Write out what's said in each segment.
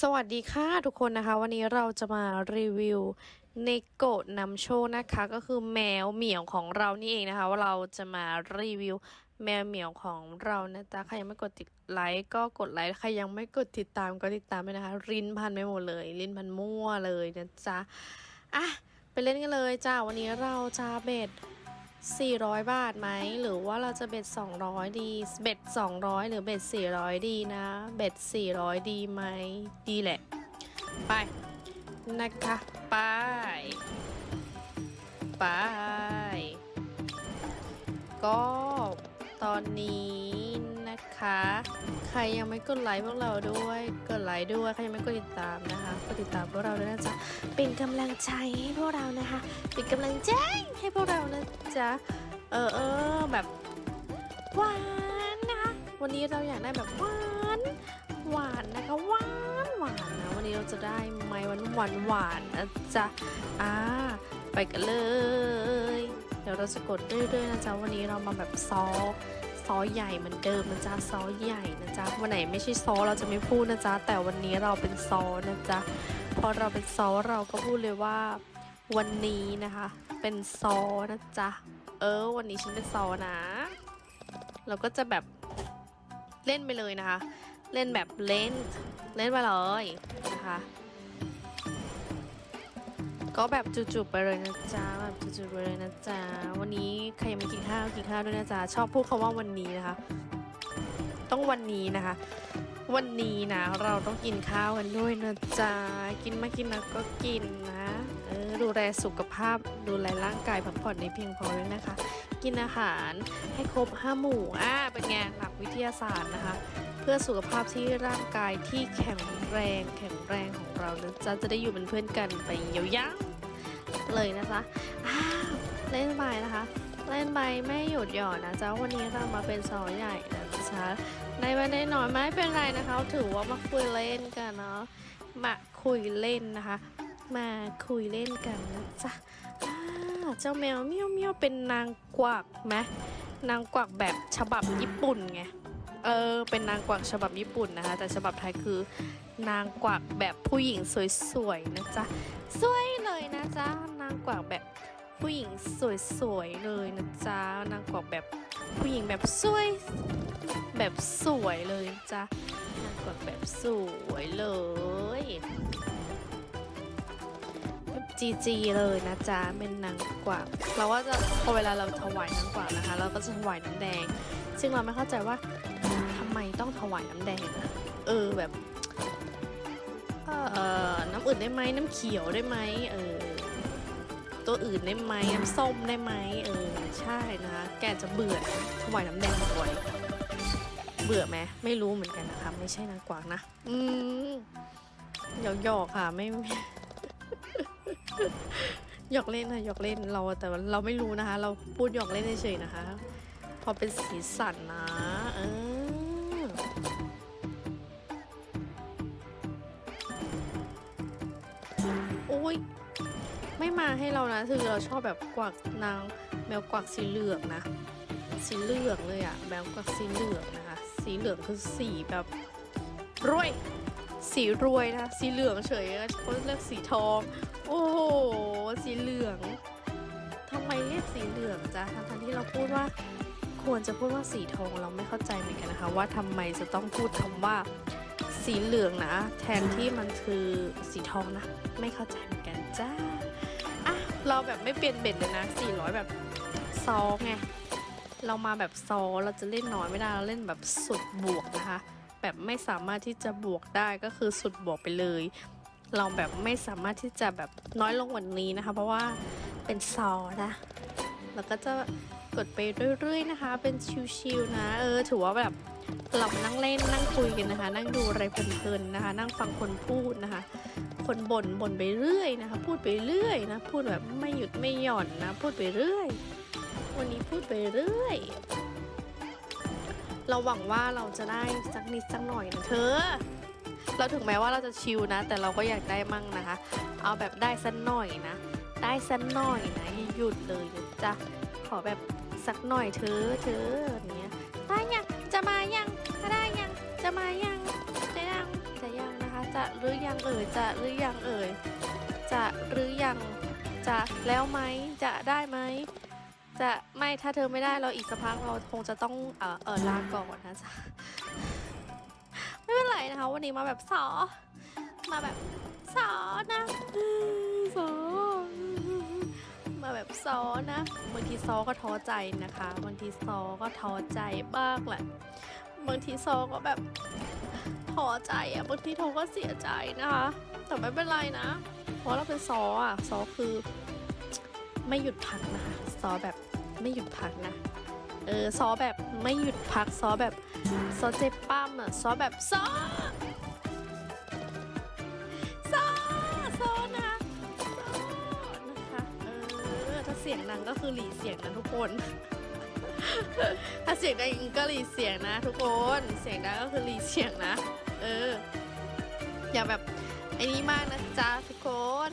สวัสดีค่ะทุกคนนะคะ วันนี้เราจะมารีวิวเนโกะนำโชคนะคะ ก็คือแมวเหมียวของเรานี่เองนะคะ ว่าเราจะมารีวิวแมวเหมียวของเรานะจ๊ะใครยังไม่กดติดไลค์ก็กดไลค์ใครยังไม่กดติดตามก็ติดตามไปนะคะ รินพันไปหมดเลย รินพันมั่วเลยนะจ๊ะอะไปเล่นกันเลยจ้าวันนี้เราจะเบ็ด 400 บาทไหม หรือว่าเราจะเบ็ด 200 ดี เบ็ด 200 หรือเบ็ด 400 ดีนะ เบ็ด 400 ดีไหม ดีแหละ ไป นะคะ ไป ไป ก็ตอนนี้นะคะ รยังไม่กดไลค์พวกเราด้วย กดไลค์ด้วย ใครยังไม่กดติดตามนะคะ กดติดตามพวกเราด้วยนะจ๊ะ เป็นกำลังใจให้พวกเรานะคะ เป็นกำลังใจให้พวกเรานะจ๊ะ เออเออแบบหวานนะคะ วันนี้เราอยากได้แบบหวานหวานนะคะหวานหวานนะ วันนี้เราจะได้ไม้หวานหวานหวานนะจ๊ะ อ่า ไปกันเลย เดี๋ยวเราจะกดเรื่อยๆนะจ๊ะ วันนี้เรามาแบบซอ ซอใหญ่เหมือนเดิมนะจ๊ะซอใหญ่นะจ๊ะวันไหนไม่ใช่ซอเราจะไม่พูดนะจ๊ะแต่วันนี้เราเป็นซอนะจ๊ะพอเราเป็นซอเราก็พูดเลยว่าวันนี้นะคะ เป็นซอนะจ๊ะเออ วันนี้ฉันเป็นซอนะ เราก็จะแบบเล่นไปเลยนะคะ เล่นแบบเล่น เล่นไปเลยนะคะ ก็แบบจุๆไปเลยนะจ๊ะแบบจุๆไปเลยนะจ๊ะวันนี้ใครยังไม่กินข้าวกินข้าวด้วยนะจ๊ะชอบพูดคำว่าวันนี้นะคะ ต้องวันนี้นะคะ วันนี้นะเราต้องกินข้าวกันด้วยนะจ๊ะกินไม่กินนะก็กินนะเออดูแลสุขภาพดูแลร่างกายพักผ่อนในเพียงพอด้วยนะคะ กินอาหารให้ครบห้าหมู่อ่าเป็นไงหลักวิทยาศาสตร์นะคะ พื่อสุขภาพที่ร่างกายที่แข็งแรงแข็งแรงของเรานะจ๊ะจะได้อยู่เป็นเพื่อนกันไปยาวๆเลยนะจ๊ะเล่นไปนะคะ เล่นไปไม่หยุดหย่อนนะจ๊ะวันนี้เรามาเป็นซอใหญ่นะจ๊ะได้มาได้น้อยไม่เป็นไรนะคะ ถือว่ามาคุยเล่นกันเนาะมาคุยเล่นนะคะ มาคุยเล่นกันนะจ๊ะอ่าเจ้าแมวเมียวเมียวเป็นนางกวักไหมนางกวักแบบฉบับญี่ปุ่นไง เออเป็นนางกวักฉบับญี่ปุ่นนะคะ แต่ฉบับไทยคือนางกวักแบบผู้หญิงสวยๆนะจ๊ะสวยเลยนะจ๊ะนางกวักแบบผู้หญิงสวยๆเลยนะจ๊ะนางกวักแบบผู้หญิงแบบสวยแบบสวยเลยจ้ะนางกวักแบบสวยเลยแบบจีจีเลยนะจ๊ะเป็นนางกวักเราก็จะพอเวลาเราถวายนางกวักนะคะ เราก็จะถวายน้ำแดง ซึ่งเราไม่เข้าใจว่า ต้องถวายน้ำแดงอะเออแบบเออน้ำอื่นได้ไหมน้ำเขียวได้ไหมเออตัวอื่นได้ไหมน้ำส้มได้ไหมเออใช่นะคะแกจะเบื่อถวายน้ำแดงบ่อยเบื่อไหมไม่รู้เหมือนกันนะคะไม่ใช่นางกวางนะอืมหยอกหยอกๆค่ะไม่หยอกเล่นนะหยอกเล่นเราแต่ว่าเราไม่รู้นะคะ เราพูดหยอกเล่นเฉยๆนะคะ พอเป็นสีสันนะ เออ อ้ยไม่มาให้เรานะคือเราชอบแบบกวักนางแมวกวักสีเหลืองนะ สีเหลืองเลยอะแมวกวักสีเหลืองนะคะ สีเหลืองคือสีแบบรวย สีรวยนะสีเหลืองเฉยเขาเรียกสีทอง โอ้โหสีเหลืองทำไมเรียกสีเหลืองจ๊ะทั้งที่เราพูดว่าควรจะพูดว่าสีทองเราไม่เข้าใจเหมือนกันนะคะ ว่าทำไมจะต้องพูดคำว่าสีเหลืองนะ แทนที่มันคือสีทองนะ ไม่เข้าใจ จ้าอะเราแบบไม่เปลี่ยนเบ็ดเลยนะ 400 แบบซองไง เรามาแบบซอเราจะเล่นน้อยไม่ได้ เราเล่นแบบสุดบวกนะคะ แบบไม่สามารถที่จะบวกได้ก็คือสุดบวกไปเลย เราแบบไม่สามารถที่จะแบบน้อยลงกว่านี้นะคะ เพราะว่าเป็นซอนะ แล้วก็จะ กดไปเรื่อยๆนะคะ เป็นชิวๆนะ เออ ถือว่าแบบเรามานั่งเล่นนั่งคุยกันนะคะ นั่งดูอะไรเพลินๆนะคะ นั่งฟังคนพูดนะคะ คนบ่นบ่นไปเรื่อยนะคะ พูดไปเรื่อยนะ พูดแบบไม่หยุดไม่หย่อนนะ พูดไปเรื่อย วันนี้พูดไปเรื่อย เราหวังว่าเราจะได้สักนิดสักหน่อยนะเธอ เราถึงแม้ว่าเราจะชิลนะ แต่เราก็อยากได้มั่งนะคะ เอาแบบได้สักหน่อยนะ ได้สักหน่อยนะอย่าหยุดเลยนะจ๊ะขอแบบ สักหน่อยเธอเธออย่างเงี้ยได้ยังจะมายังถ้าได้ยังจะมายังจะยังจะยังนะคะจะหรือยังเอ่ยจะหรือยังเอ่ยจะหรือยังจะแล้วไหมจะได้ไหมจะไม่ถ้าเธอไม่ได้เราอีกสักพักเราคงจะต้องเออเออลาก่อนนะจ๊ะไม่เป็นไรนะคะ วันนี้มาแบบสอมาแบบสอนะสอ ซอนะบางทีซอก็ท้อใจนะคะบางทีซอก็ท้อใจบ้างแหละบางทีซอก็แบบท้อใจอะบางทีโทก็เสียใจนะคะ แต่ไม่เป็นไรนะ เพราะเราเป็นซออะซอคือ ไม่หยุดพักนะคะซอแบบไม่หยุดพักนะเออซอแบบไม่หยุดพักซอแบบซอเจ็บปั้มอะซอแบบซอ สียงดังก็คือหลีเสียงนะทุกคน ถ้าเสียงดังก็หลีเสียงนะ ทุกคน เสียงดังก็คือหลีเสียงนะ เออ อย่าแบบไอ้นี้มากนะจ๊ะทุกคน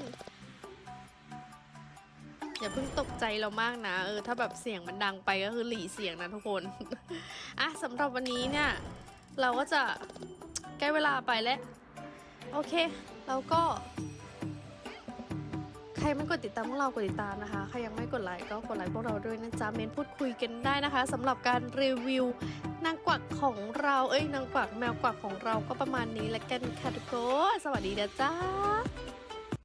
อย่าเพิ่งตกใจเรามากนะ เออ ถ้าแบบเสียงมันดังไปก็คือหลีเสียงนะทุกคน อะสำหรับวันนี้เนี่ย เราก็จะใกล้เวลาไปแล้ว โอเคแล้วก็ รไม่กดติดตามพวกเรากดติดตามนะคะ ใครยังไม่กดไลค์ก็กดไลค์พวกเราด้วยนะจ๊ะ เมนพูดคุยกันได้นะคะสำหรับการรีวิวนางกวักของเรา เอ้ยนางกวักแมวกวักของเราก็ประมาณนี้ละกันค่ะทุกคน สวัสดีนะจ๊ะ